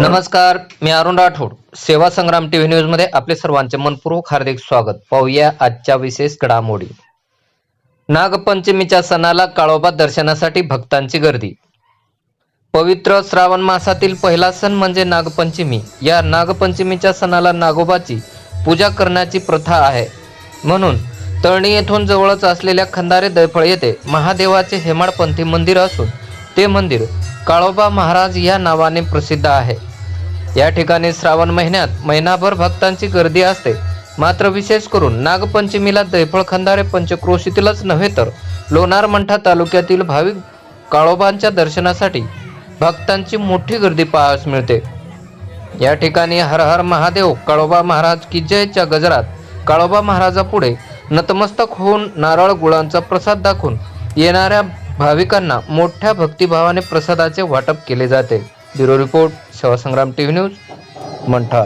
नमस्कार मी अरुण राठोड. सेवा संग्राम टीव्ही न्यूजमध्ये आपले सर्वांचे मनपूर्वक हार्दिक स्वागत. पाहूया आजच्या विशेष घडामोडी. नागपंचमीच्या सणाला काळोबा दर्शनासाठी भक्तांची गर्दी. पवित्र श्रावण मासातील पहिला सण म्हणजे नागपंचमी. या नागपंचमीच्या सणाला नागोबाची पूजा करण्याची प्रथा आहे. म्हणून तळणी येथून जवळच असलेल्या खंदारे दैफळ येथे महादेवाचे हेमाडपंथी मंदिर असून ते मंदिर काळोबा महाराज या नावाने प्रसिद्ध आहे. या ठिकाणी श्रावण महिन्यात महिनाभर भक्तांची गर्दी असते. मात्र विशेष करून नागपंचमीला दैफळ खंदारे पंचक्रोशीतीलच नव्हे तर लोणार मंठा तालुक्यातील भाविक काळोबांच्या दर्शनासाठी भक्तांची मोठी गर्दी पाहावयास मिळते. या ठिकाणी हर हर महादेव काळोबा महाराज की जयच्या गजरात काळोबा महाराजापुढे नतमस्तक होऊन नारळ गुळांचा प्रसाद दाखवून येणाऱ्या भाविकांना मोठ्या भक्तिभावाने प्रसादाचे वाटप केले जाते. Bureau report Sevasangram T V news Mantha.